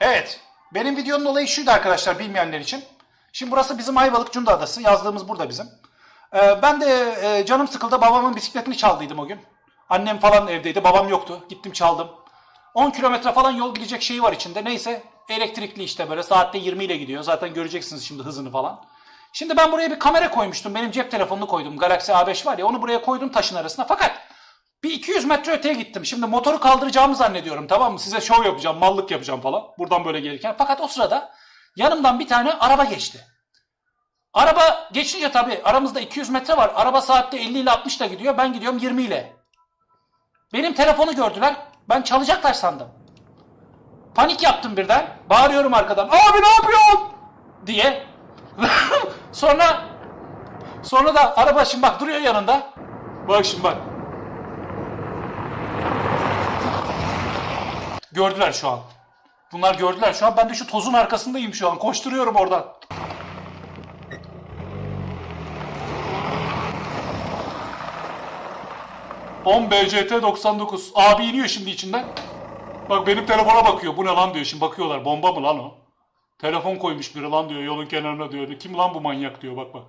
Evet. Benim videonun olayı şuydu arkadaşlar bilmeyenler için. Şimdi burası bizim Ayvalık Cunda Adası. Yazdığımız burada bizim. Ee, ben de e, canım sıkıldı. Babamın bisikletini çaldıydım o gün. Annem falan evdeydi. Babam yoktu. Gittim çaldım. 10 kilometre falan yol gidecek şeyi var içinde. Neyse elektrikli işte böyle saatte 20 ile gidiyor. Zaten göreceksiniz şimdi hızını falan. Şimdi ben buraya bir kamera koymuştum. Benim cep telefonunu koydum. Galaxy A5 var ya onu buraya koydum taşın arasına. Fakat bir 200 metre öteye gittim. Şimdi motoru kaldıracağımı zannediyorum tamam mı? Size şov yapacağım, mallık yapacağım falan. Buradan böyle gelirken. Fakat o sırada yanımdan bir tane araba geçti. Araba geçince tabii aramızda 200 metre var. Araba saatte 50 ile 60 ile gidiyor. Ben gidiyorum 20 ile. Benim telefonu gördüler. Ben çalacaklar sandım. Panik yaptım birden. Bağırıyorum arkadan. Abi ne yapıyorsun? Diye. sonra sonra da araba şimdi bak duruyor yanında. Bak şimdi bak. Gördüler şu an. Bunlar gördüler şu an. Ben de şu tozun arkasındayım şu an. Koşturuyorum oradan. On BCT 99. Abi iniyor şimdi içinden. Bak benim telefona bakıyor. Bu ne lan diyor. Şimdi bakıyorlar. Bomba mı lan o? Telefon koymuş biri lan diyor. Yolun kenarına diyor. Kim lan bu manyak diyor. Bak bak.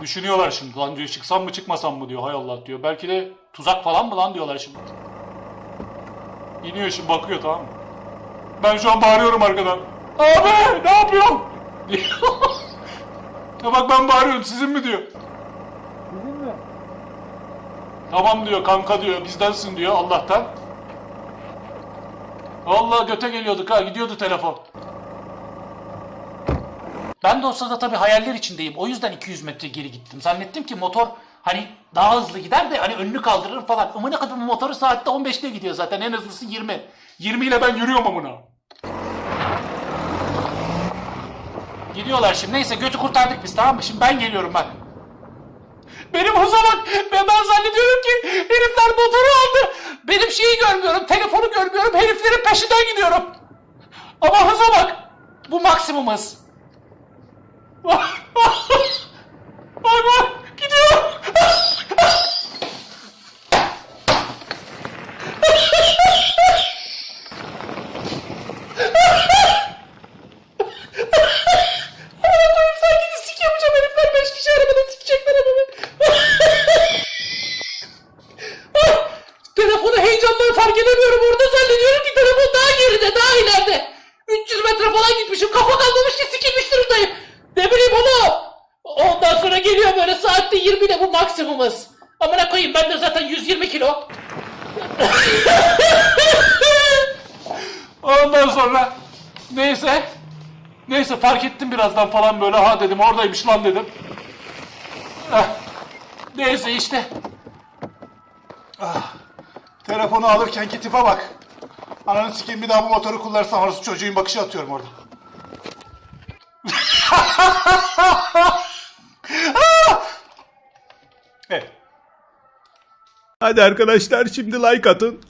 Düşünüyorlar şimdi. Lan diyor çıksam mı çıkmasam mı diyor. Hay Allah diyor. Belki de tuzak falan mı lan diyorlar şimdi. İniyor şimdi bakıyor tamam mı? Ben şu an bağırıyorum arkadan. Abi ne yapıyorsun? Ya bak ben bağırıyorum sizin mi diyor. Bizim mi? Tamam diyor kanka diyor bizdensin diyor Allah'tan. Allah göte geliyorduk ha gidiyordu telefon. Ben de o sırada tabii hayaller içindeyim. O yüzden 200 metre geri gittim. Zannettim ki motor hani daha hızlı gider de hani önünü kaldırır falan. Amına kadar motoru saatte 15'te gidiyor zaten. En hızlısı 20. 20 ile ben yürüyorum amına. Gidiyorlar şimdi. Neyse götü kurtardık biz tamam mı? Şimdi ben geliyorum bak. Benim hıza bak. Ben, ben zannediyorum ki herifler motoru aldı. Benim şeyi görmüyorum. Telefonu görmüyorum. Heriflerin peşinden gidiyorum. Ama hıza bak. Bu maksimum hız. Bak bak. Gidiyor. Amına koyayım sanki bir sik yapacağım herifler. Beş kişi arabada sikecekler adamı. Ah! Telefonu heyecandan fark edemiyorum. Orada zannediyorum ki telefon daha geride, daha ileride. 300 metre falan gitmişim. Kafa kalmamış ki sikilmiş durumdayım. Ne bileyim onu. Ondan sonra geliyor böyle saatte 20 ile bu maksimumuz. Amına koyayım ben de zaten 120 kilo. Ondan sonra neyse neyse fark ettim birazdan falan böyle ha dedim oradaymış lan dedim. Ah, neyse işte. Ah, telefonu alırken ki tipe bak. Ananı sikeyim bir daha bu motoru kullarsam orası çocuğun bakışı atıyorum orada. evet. Hadi arkadaşlar şimdi like atın.